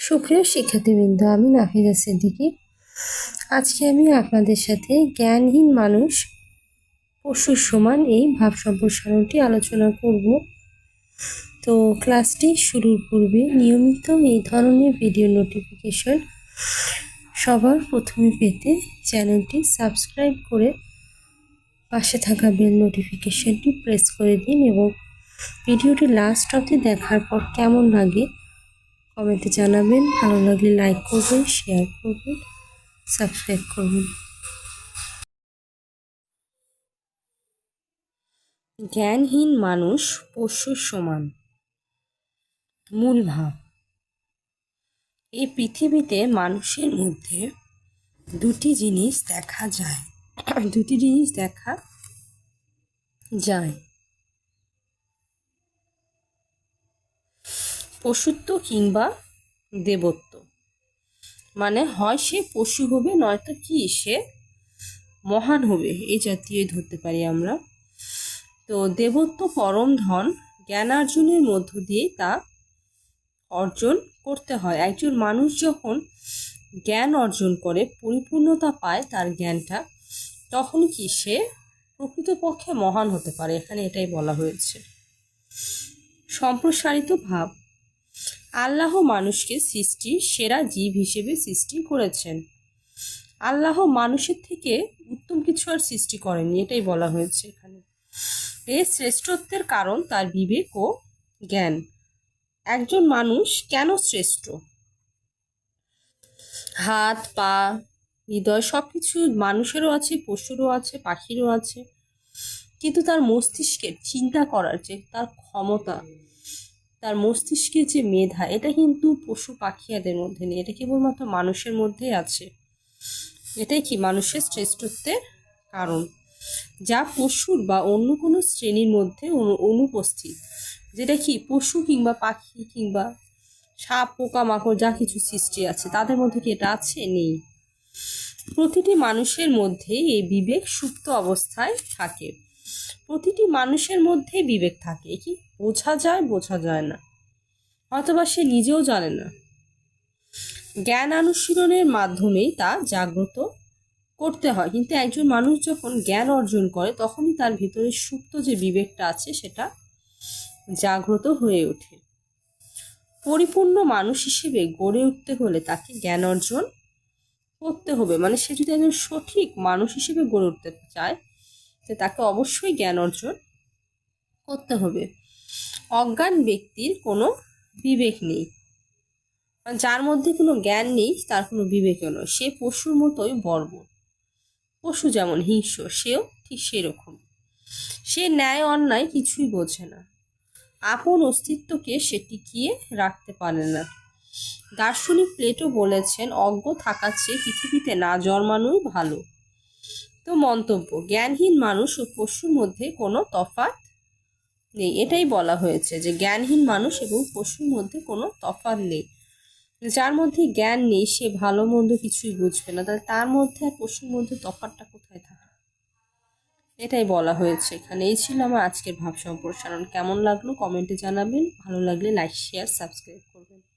সুপ্রিয় শিক্ষার্থীবৃন্দ, আমি নাফিজা সিদ্দিকি। আজকে আমি আপনাদের সাথে জ্ঞানহীন মানুষ, পশুর সমান এই ভাব সম্প্রসারণটি আলোচনা করব। তো ক্লাসটি শুরুর পূর্বে নিয়মিত এই ধরনের ভিডিও নোটিফিকেশন সবার প্রথমে পেতে চ্যানেলটি সাবস্ক্রাইব করে পাশে থাকা বেল নোটিফিকেশনটি প্রেস করে দিন এবং ভিডিওটি লাস্ট অবধি দেখার পর কেমন লাগে কমেন্টে জানাবেন। ভালো লাগলে লাইক করবেন শেয়ার করবেন সাবস্ক্রাইব করবেন। জ্ঞানহীন মানুষ পশুর সমান। মূল ভাব। এই পৃথিবীতে মানুষের মধ্যে দুটি জিনিস দেখা যায়। দুটি জিনিস দেখা যায়। পশুত্ব কিংবা দেবত্ব। মানে হয় সে পশু হবে, নয়তো কি সে মহান হবে, এই জাতীয় ধরতে পারি আমরা। তো দেবত্ব পরম ধন, জ্ঞানার্জনের মধ্য দিয়ে তা অর্জন করতে হয়। একজন মানুষ যখন জ্ঞান অর্জন করে, পরিপূর্ণতা পায় তার জ্ঞানটা, তখন কি সে প্রকৃতপক্ষে মহান হতে পারে? এখানে এটাই বলা হয়েছে। সম্প্রসারিত ভাব। আল্লাহ মানুষকে সৃষ্টির সেরা জীব হিসেবে সৃষ্টি করেছেন। আল্লাহ মানুষের থেকে উত্তম কিছু আর সৃষ্টি করেননি, এটাই বলা হয়েছে এখানে। এই শ্রেষ্ঠত্বের কারণ তার বিবেক ও জ্ঞান। একজন মানুষ কেন শ্রেষ্ঠ? হাত, পা, হৃদয় সব কিছু মানুষেরও আছে, পশুরও আছে, পাখিরও আছে। কিন্তু তার মস্তিষ্কের চিন্তা করার যে তার ক্ষমতা তার মস্তিষ্কে যে মেধা, এটা কিন্তু পশু পাখিয়াদের মধ্যে নেই। এটা কেবলমাত্র মানুষের মধ্যেই আছে। এটাই কি মানুষের শ্রেষ্ঠত্বের কারণ? যা পশুর বা অন্য কোনো শ্রেণির মধ্যে অনুপস্থিত। যেটা কি পশু কিংবা পাখি কিংবা সাপ, পোকামাকড়, যা কিছু সৃষ্টি আছে, তাদের মধ্যে কি এটা আছে? নেই। প্রতিটি মানুষের মধ্যে এই বিবেক সুপ্ত অবস্থায় থাকে। প্রতিটি মানুষের মধ্যে বিবেক থাকে। কি বোঝা যায় বোঝা যায় না। অথবা সে নিজেও জানে না। জ্ঞান অনুশীলনের মাধ্যমেই তা জাগ্রত করতে হয়। কিন্তু একজন মানুষ যখন জ্ঞান অর্জন করে, তখনই তার ভিতরে সুপ্ত যে বিবেকটা আছে, সেটা জাগ্রত হয়ে ওঠে। পরিপূর্ণ মানুষ হিসেবে গড়ে উঠতে হলে তাকে জ্ঞান অর্জন করতে হবে। মানে সে যদি একজন সঠিক মানুষ হিসেবে গড়ে উঠতে চায় তো তাকে অবশ্যই জ্ঞান অর্জন করতে হবে। অজ্ঞান ব্যক্তির কোনো বিবেক নেই। যার মধ্যে কোনো জ্ঞান নেই, তার কোনো বিবেকও নয়। সে পশুর মতোই বর্বর। পশু যেমন হিংস্র, সেও ঠিক সেরকম। সে ন্যায় অন্যায় কিছুই বোঝে না। আপন অস্তিত্বকে সে টিকিয়ে রাখতে পারে না। দার্শনিক প্লেটো বলেছেন, অজ্ঞ থাকার চেয়ে পৃথিবীতে না জন্মানোই ভালো। তো মন্তব্য, জ্ঞানহীন মানুষ ও পশুর মধ্যে কোনো তফাৎ নেই। এটাই বলা হয়েছে যে জ্ঞানহীন মানুষ এবং পশুর মধ্যে কোনো তফাৎ নেই। যার মধ্যে জ্ঞান নেই, সে ভালো মন্দ কিছুই বুঝবে না। তাহলে তার মধ্যে আর পশুর মধ্যে তফাৎটা কোথায় থাকে? এটাই বলা হয়েছে এখানে। এই ছিল আমার আজকের ভাব সম্প্রসারণ কেমন লাগল কমেন্টে জানাবেন। ভালো লাগলে লাইক, শেয়ার, সাবস্ক্রাইব করবেন।